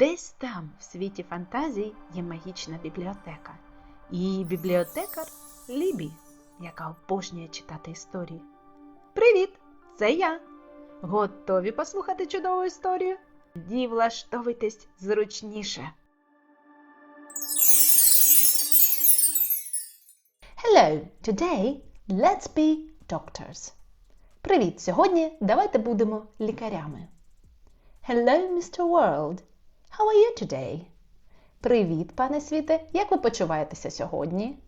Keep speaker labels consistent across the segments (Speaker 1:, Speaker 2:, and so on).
Speaker 1: Десь там, в світі фантазій, є магічна бібліотека. І її бібліотекар Лібі, яка обожнює читати історії. Привіт! Це я. Готові послухати чудову історію? Тоді влаштовуйтесь зручніше.
Speaker 2: Hello! Today let's be doctors. Привіт! Сьогодні давайте будемо лікарями. Hello, Mr. World. How are you today? Привіт, пане світе. Як ви почуваєтеся сьогодні?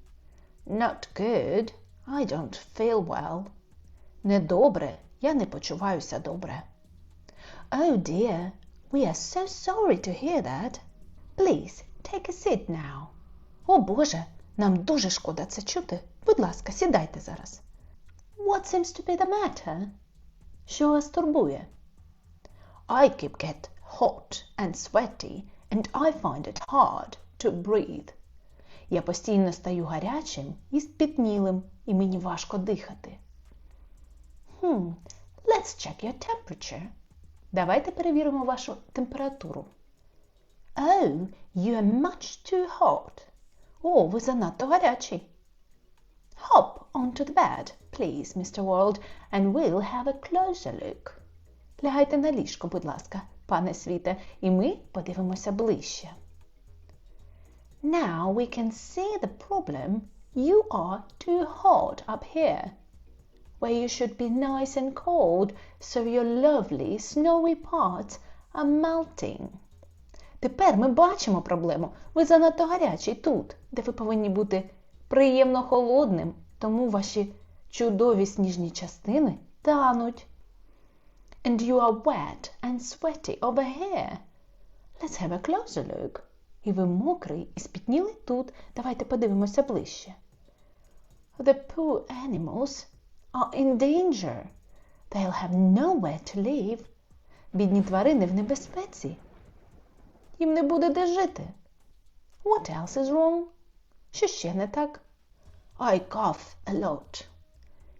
Speaker 2: Not good. I don't feel well. Недобре. Я не почуваюся добре. Oh dear. We are so sorry to hear that. Please, take a seat now. О Боже, нам дуже шкода це чути. Будь ласка, сідайте зараз. What seems to be the matter? Що вас турбує? I keep get hot and sweaty, and I find it hard to breathe. Я постійно стаю гарячим і спітнілим, і мені важко дихати. Hmm, let's check your temperature. Давайте перевіримо вашу температуру. Oh, you are much too hot. О, ви занадто гарячий. Hop onto the bed, please, Mr. World, and we'll have a closer look. Лягайте на ліжко, будь ласка, пане світе, і ми подивимося ближче. Now we can see the problem. You are too hot up here, where you should be nice and cold, so your lovely snowy parts are melting. Тепер ми бачимо проблему. Ви занадто гарячий тут, де ви повинні бути приємно холодним, тому ваші чудові сніжні частини тануть. And you are wet and sweaty over here. Let's have a closer look. І ви мокрий і спітнілий тут. Давайте подивимося ближче. The poor animals are in danger. They'll have nowhere to live. Бідні тварини в небезпеці. Їм не буде де жити. What else is wrong? Що ще не так? I cough a lot.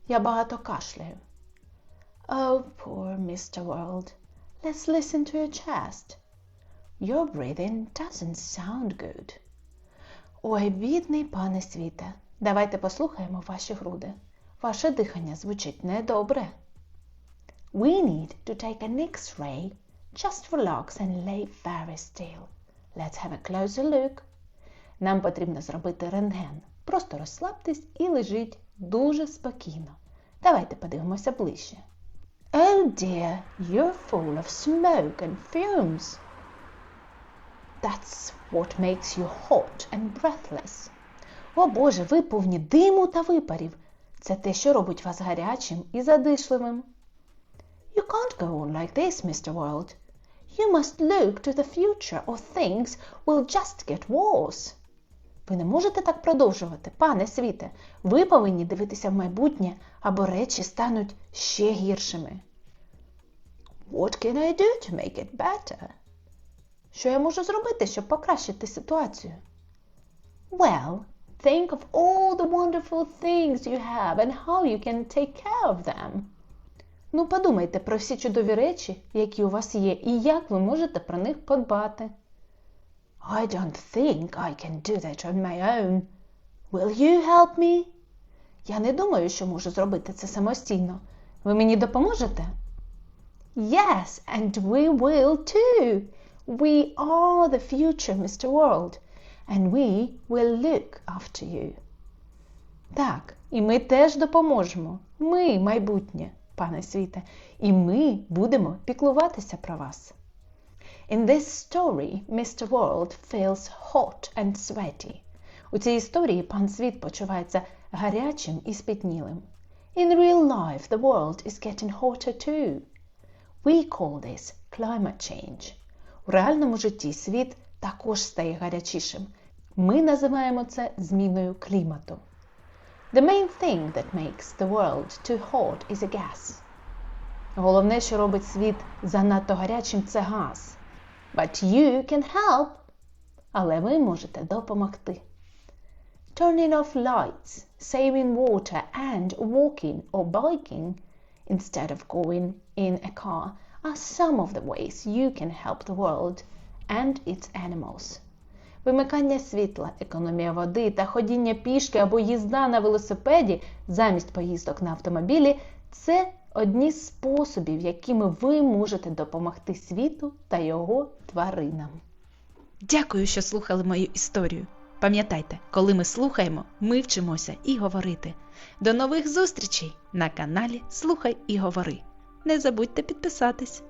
Speaker 2: Я багато кашляю. Oh, poor Mr. World. Let's listen to your chest. Your breathing doesn't sound good. Ой, бідний пане світе. Давайте послухаємо ваші груди. Ваше дихання звучить недобре. We need to take an X-ray. Just relax and lay very still. Let's have a closer look. Нам потрібно зробити рентген. Просто розслабтесь і лежіть дуже спокійно. Давайте подивимося ближче. Oh dear, you're full of smoke and fumes. That's what makes you hot and breathless. О Боже, ви повні диму та випарів. Це те, що робить вас гарячим і задишливим. You can't go on like this, Mr. World. You must look to the future or things will just get worse. Ви не можете так продовжувати, пане світе. Ви повинні дивитися в майбутнє, або речі стануть ще гіршими. What can I do to make it better? Що я можу зробити, щоб покращити ситуацію? Well, think of all the wonderful things you have and how you can take care of them. Ну, подумайте про всі чудові речі, які у вас є, і як ви можете про них подбати. I don't think I can do that on my own. Will you help me? Я не думаю, що можу зробити це самостійно. Ви мені допоможете? Yes, and we will too. We are the future, Mr. World, and we will look after you. Так, і ми теж допоможемо. Ми майбутнє, пане світе, і ми будемо піклуватися про вас. In this story, Mr. World feels hot and sweaty. У цій історії пан світ почувається гарячим і спітнілим. In real life, the world is getting hotter too. We call this climate change. У реальному житті світ також стає гарячішим. Ми називаємо це зміною клімату. The main thing that makes the world too hot is a gas. Головне, що робить світ занадто гарячим, це газ. But you can help. Але ви можете допомогти. Turning off lights, saving water and walking or biking instead of going in a car are some of the ways you can help the world and its animals. Вимикання світла, економія води та ходіння пішки або їзда на велосипеді замість поїздок на автомобілі це одні з способів, якими ви можете допомогти світу та його тваринам.
Speaker 1: Дякую, що слухали мою історію. Пам'ятайте, коли ми слухаємо, ми вчимося і говорити. До нових зустрічей на каналі Слухай і Говори. Не забудьте підписатись.